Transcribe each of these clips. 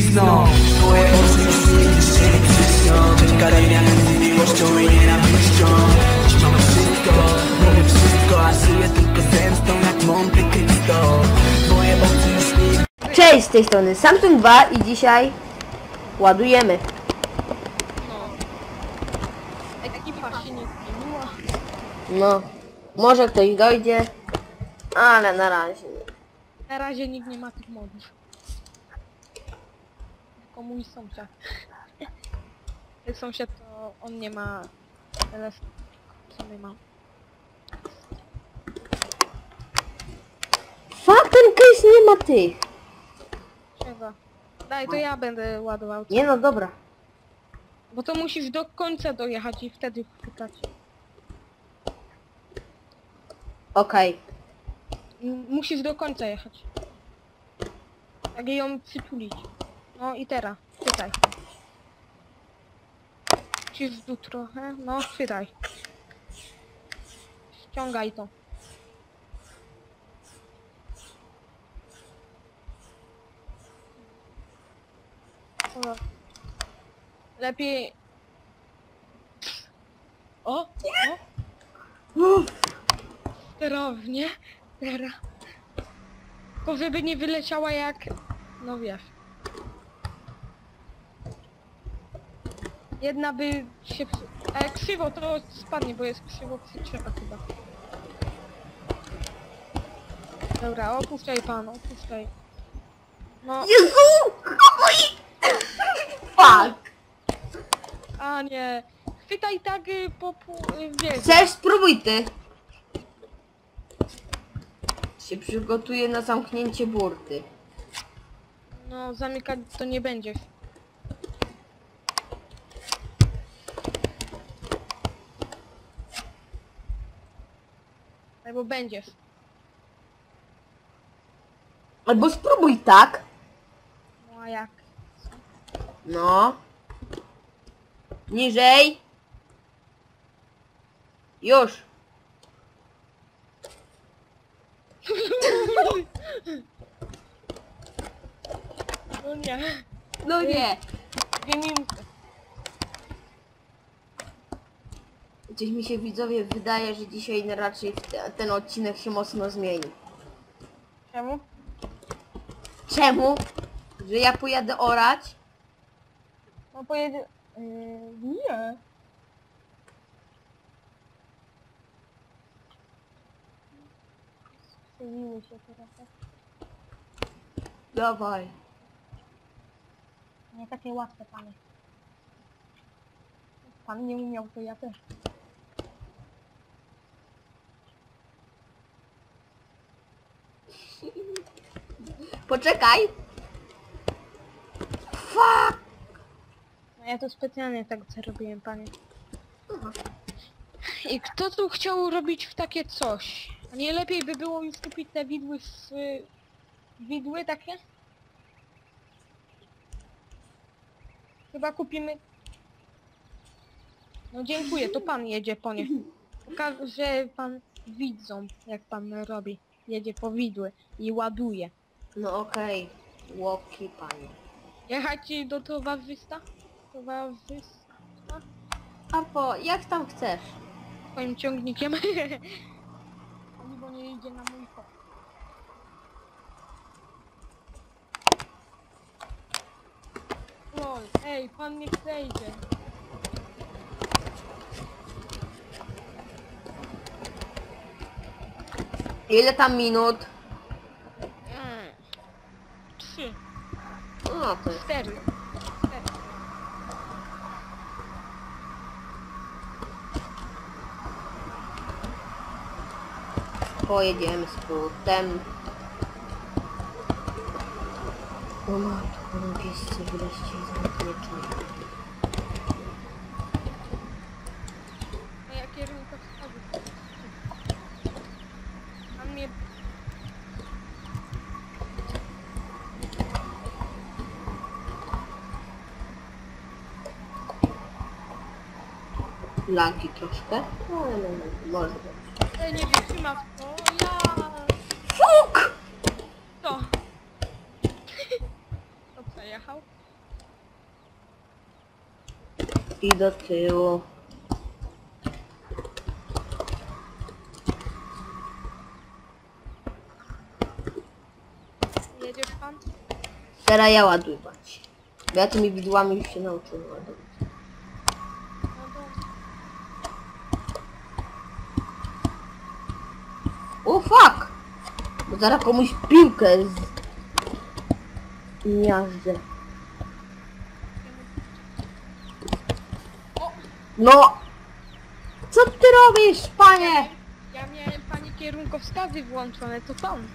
cisną Twoje oczy już nigdy się nie przyśnią z miłością i nienawiścią Dziś mam wszystko, robię wszystko A żyję tylko zemstą jak Monte Cristo Twoje oczy już nigdy Cześć, z tej strony Samsung 2 i dzisiaj ładujemy. No. No, może ktoś dojdzie, ale na razie nie. Na razie nikt nie ma tych modów. Tylko mój sąsiad. Sąsiad to on nie ma LS. Co my mam? Fuck, ten case nie ma tych. Trzeba. Daj, to ja będę ładował. Nie no, dobra. Bo to musisz do końca dojechać i wtedy chwytać. Okej. M- Musisz do końca jechać. Tak ją przytulić. No i teraz, chwytaj. Dół trochę, no chwytaj. Ściągaj to. O. Lepiej... O! O! Sterownie. Teraz. Tylko żeby nie wyleciała jak... No wiesz. Jedna by się... jak krzywo to spadnie, bo jest krzywo przyczepa chyba. Dobra, opuszczaj pan, opuszczaj. No, Jezu! Fuck! a nie. Chwytaj tak y, po pół... Y, wiesz. Chcesz? Spróbuj ty. Się przygotuję na zamknięcie burty. No, zamykać to nie będziesz. Albo będziesz. Albo spróbuj tak. No a jak? No. Niżej. Już. No nie. No nie. Gdzieś mi się widzowie wydaje, że dzisiaj raczej te- ten odcinek się mocno zmieni. Czemu? Czemu? Że ja pojadę orać? No pojedzie... Yy, nie. Przewiły się trochę. Dawaj. Nie takie łatwe, panie. Pan nie umiał, to ja też. Poczekaj. Fuck. No ja to specjalnie tak zrobiłem, panie. I kto tu chciał robić w takie coś? Nie lepiej by było już kupić te widły z... y, Widły takie? Chyba kupimy... No dziękuję, to pan jedzie po nie. Pokażę pan widzom, jak pan robi. Jedzie po widły i ładuje. No okej. Łoki panie. Jechać do towarzystwa? Towarzystwa? A po, jak tam chcesz? Swoim ciągnikiem. Bo nie idzie na mój kod. Lol, ej, pan nie chce idzie. Ile tam minut? Cztery. cztery. Pojedziemy z butem. O matko, no piescy wreszcie zamknięcie. A ja kierunka wstawy. Pan mnie... Lagi troszkę. No ale no, no, może być. Ej, nie wytrzyma w to. Ja... Fuk! To. To przejechał. jechał. I do tyłu. Jedziesz pan? Teraz ja ładować. Bo ja tymi widłami już się nauczyłem ładować. No dobra. O fuck! Bo zaraz komuś piłkę z... O! No! Co ty robisz, panie? Ja miałem pani kierunkowskazy włączone, to pan.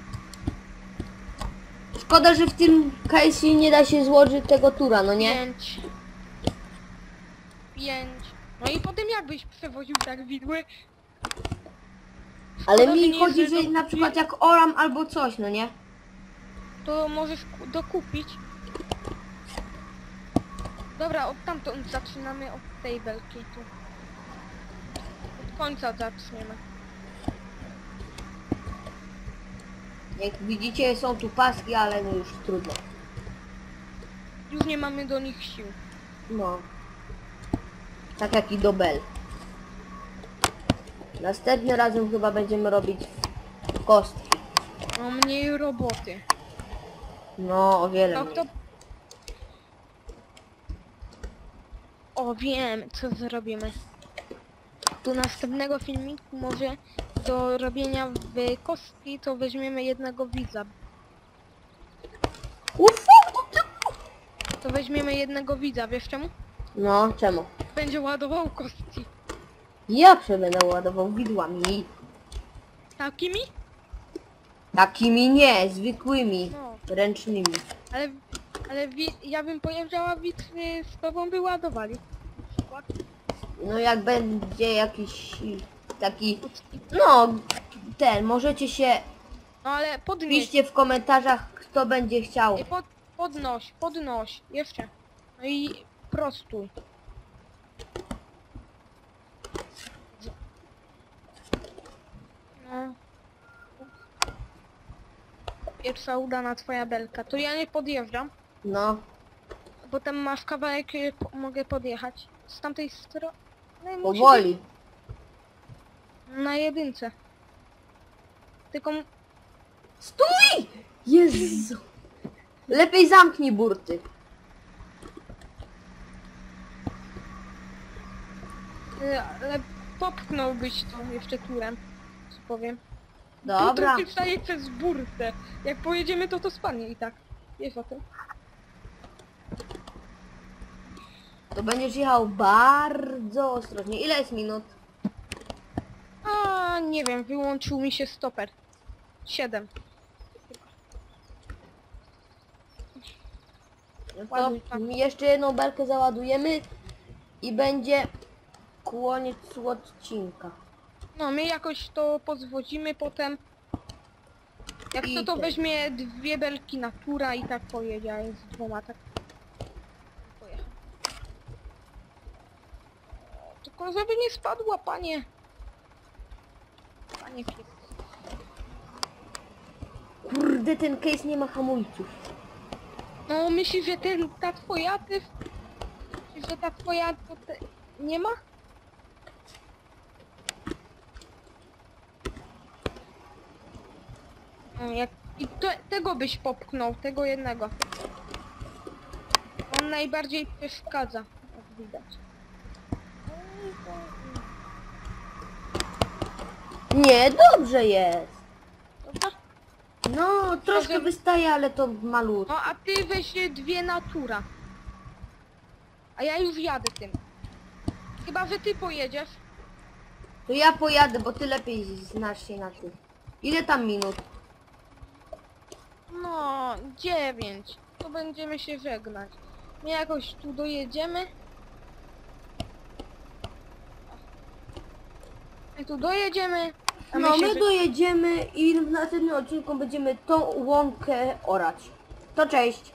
Szkoda, że w tym case'ie nie da się złożyć tego tura, no nie? Pięć. Pięć. No i potem jakbyś przewoził tak widły? Ale Szkoda, mi nie chodzi, że do- na przykład jak oram albo coś, no nie? To możesz ku- dokupić. Dobra, od tamtąd zaczynamy od tej belki tu. Od końca zaczniemy. Jak widzicie są tu paski, ale no już trudno. Już nie mamy do nich sił. No. Tak jak i do Bell. Następnym razem chyba będziemy robić kostki. No mniej roboty. No, o wiele To mniej. O wiem, co zrobimy. Do następnego filmiku może do robienia w kostki to weźmiemy jednego widza. Ufu! To weźmiemy jednego widza, wiesz czemu? No, czemu? Będzie ładował kostki. Ja się będę ładował widłami. Takimi? Takimi nie, zwykłymi, No, ręcznymi. ale, ale wi- ja bym powiedziała, widz y, z tobą by ładowali. Na przykład. No jak będzie jakiś taki... No, ten, możecie się... No ale podnieś, Piszcie w komentarzach, kto będzie chciał. pod, podnoś, podnoś, jeszcze. No i prostuj. No. Pierwsza udana twoja belka. To ja nie podjeżdżam, No, bo tam masz kawałek, y, po, mogę podjechać. Z tamtej strony. musi powoli. być Na jedynce. Tylko m- Stój! Jezu! Lepiej zamknij burty. y, ale popchnąłbyś to jeszcze turem. Co powiem. Dobra. To wstaje przez burtę. Jak pojedziemy to to spadnie i tak. Wiesz o tym. To będziesz jechał bardzo ostrożnie. Ile jest minut? A nie wiem, wyłączył mi się stoper. Siedem. No to Ładuj tam. jeszcze jedną belkę załadujemy i będzie koniec odcinka. No my jakoś to pozwozimy potem. Jak I to to weźmie dwie belki natura i tak pojedzie, a z dwoma tak. Pojechał. Tylko żeby nie spadła, panie. Panie pies. Kurde, ten case nie ma hamulców. No myślisz, że ten, ta twoja, ty... Myślisz, że ta twoja, to te... Nie ma? Jak... I to, tego byś popchnął, tego jednego. On najbardziej przeszkadza, jak widać. Nie, dobrze jest. No, troszkę wystaje, ale to malutko. No a ty weź dwie natura. A ja już jadę tym. Chyba, że ty pojedziesz. To ja pojadę, bo ty lepiej znasz się na tym. Ile tam minut? No, dziewięć. To będziemy się żegnać. My jakoś tu dojedziemy. My tu dojedziemy. A No, się my dojedziemy i w następnym odcinku będziemy tą łąkę orać. To cześć.